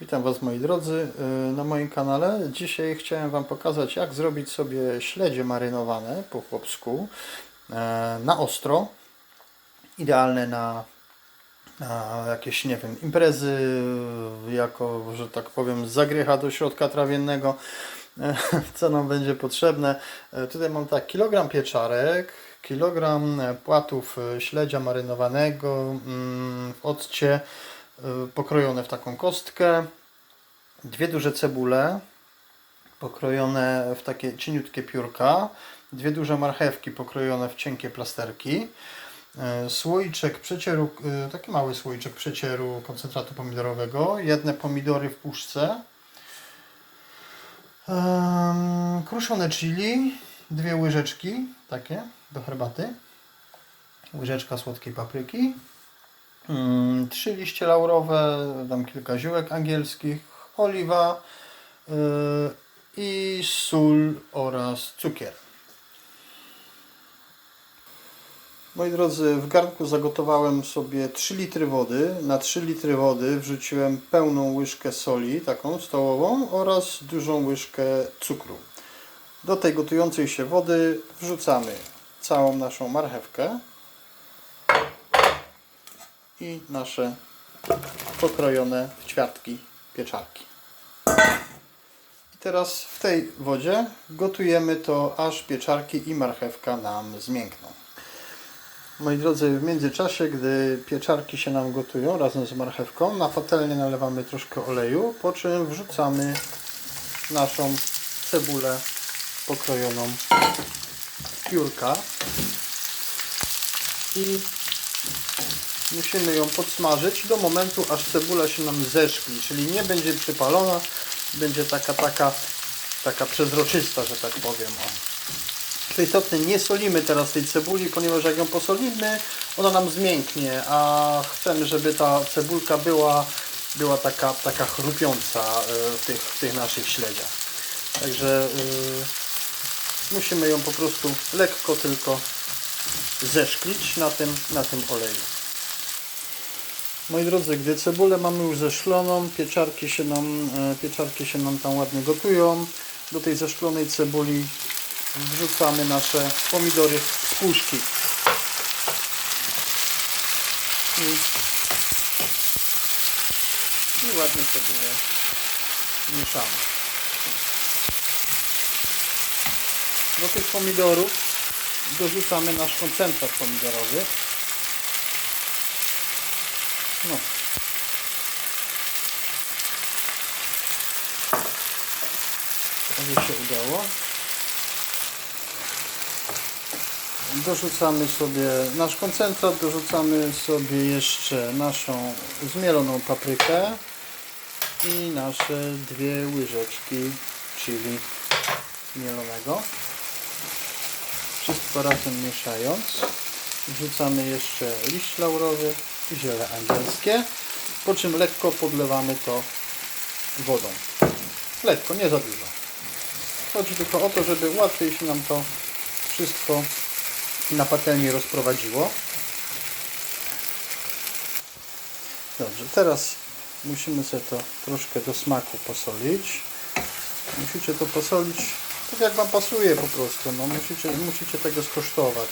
Witam Was moi drodzy y, na moim kanale. Dzisiaj chciałem Wam pokazać jak zrobić sobie śledzie marynowane po chłopsku e, na ostro. Idealne na, na jakieś, nie wiem, imprezy, jako, że tak powiem, zagrycha do środka trawiennego. Co nam będzie potrzebne? Tutaj mam tak, kilogram pieczarek, kilogram płatów śledzia marynowanego mm, w occie y, pokrojone w taką kostkę, dwie duże cebule pokrojone w takie cieniutkie piórka, dwie duże marchewki pokrojone w cienkie plasterki, y, słoiczek przecieru, y, taki mały słoiczek przecieru koncentratu pomidorowego, jedne pomidory w puszce, kruszone chili, dwie łyżeczki takie do herbaty, łyżeczka słodkiej papryki, Trzy liście laurowe, dam kilka ziółek angielskich, oliwa yy, i sól oraz cukier. Moi drodzy, w garnku zagotowałem sobie 3 litry wody. Na 3 litry wody wrzuciłem pełną łyżkę soli, taką stołową, oraz dużą łyżkę cukru. Do tej gotującej się wody wrzucamy całą naszą marchewkę i nasze pokrojone w ćwiartki pieczarki. I teraz w tej wodzie gotujemy to, aż pieczarki i marchewka nam zmiękną. Moi drodzy, w międzyczasie, gdy pieczarki się nam gotują razem z marchewką, na patelnię nalewamy troszkę oleju, po czym wrzucamy naszą cebulę pokrojoną w piórka i musimy ją podsmażyć do momentu, aż cebula się nam zeszkli, czyli nie będzie przypalona, będzie taka, taka, taka przezroczysta, że tak powiem. O. To istotne, nie solimy teraz tej cebuli, ponieważ jak ją posolimy, ona nam zmięknie, a chcemy, żeby ta cebulka była, była taka, taka chrupiąca e, w tych, w tych naszych śledziach. Także yy, musimy ją po prostu lekko tylko zeszklić na tym, na tym oleju. Moi drodzy, gdy cebulę mamy już zeszkloną, pieczarki się nam, e, pieczarki się nam tam ładnie gotują. Do tej zeszklonej cebuli wrzucamy nasze pomidory z puszki. I, i ładnie sobie je mieszamy. Do tych pomidorów dorzucamy nasz koncentrat pomidorowy. No. Prawie się udało. Dorzucamy sobie nasz koncentrat, dorzucamy sobie jeszcze naszą zmieloną paprykę i nasze dwie łyżeczki chili mielonego. Wszystko razem mieszając. Wrzucamy jeszcze liść laurowy ziele angielskie, po czym lekko podlewamy to wodą. Lekko, nie za dużo. Chodzi tylko o to, żeby łatwiej się nam to wszystko na patelni rozprowadziło. Dobrze, teraz musimy sobie to troszkę do smaku posolić. Musicie to posolić tak jak Wam pasuje po prostu. No, musicie, musicie tego skosztować.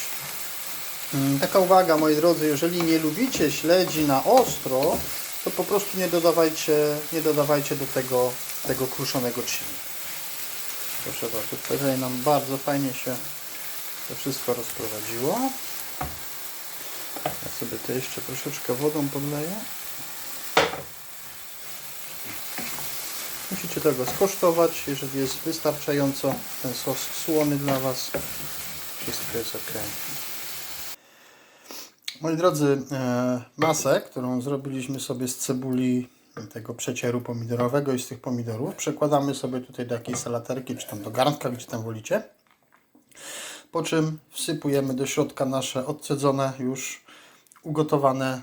Mm, Taka uwaga, moi drodzy, jeżeli nie lubicie śledzi na ostro, to po prostu nie dodawajcie, nie dodawajcie do tego, tego kruszonego chili. Proszę bardzo, tutaj nam bardzo fajnie się to wszystko rozprowadziło. Ja sobie to jeszcze troszeczkę wodą podleję. Musicie tego skosztować, jeżeli jest wystarczająco ten sos słony dla Was. Wszystko jest ok. Moi drodzy, e, masę, którą zrobiliśmy sobie z cebuli tego przecieru pomidorowego i z tych pomidorów, przekładamy sobie tutaj do jakiejś salaterki, czy tam do garnka, gdzie tam wolicie. Po czym wsypujemy do środka nasze odcedzone, już ugotowane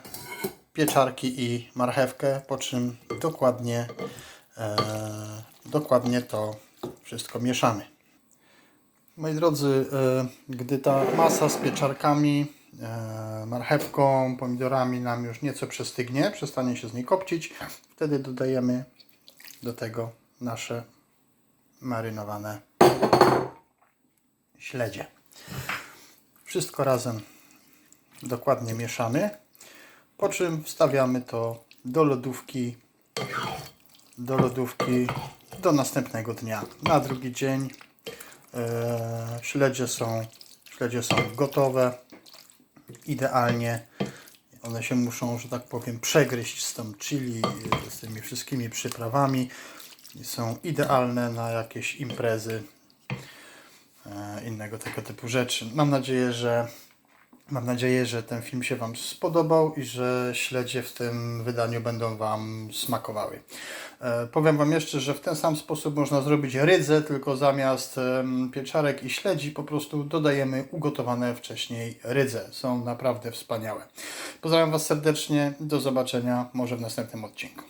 pieczarki i marchewkę, po czym dokładnie, e, dokładnie to wszystko mieszamy. Moi drodzy, e, gdy ta masa z pieczarkami, marchewką, pomidorami nam już nieco przestygnie, przestanie się z niej kopcić, wtedy dodajemy do tego nasze marynowane śledzie. Wszystko razem dokładnie mieszamy, po czym wstawiamy to do lodówki do lodówki do następnego dnia. Na drugi dzień e, śledzie są śledzie są gotowe idealnie. One się muszą, że tak powiem, przegryźć z tą chili, z tymi wszystkimi przyprawami. Są idealne na jakieś imprezy, e, innego tego typu rzeczy. Mam nadzieję, że Mam nadzieję, że ten film się Wam spodobał i że śledzie w tym wydaniu będą Wam smakowały. E, powiem Wam jeszcze, że w ten sam sposób można zrobić rydzę, tylko zamiast em, pieczarek i śledzi po prostu dodajemy ugotowane wcześniej rydze. Są naprawdę wspaniałe. Pozdrawiam Was serdecznie, do zobaczenia może w następnym odcinku.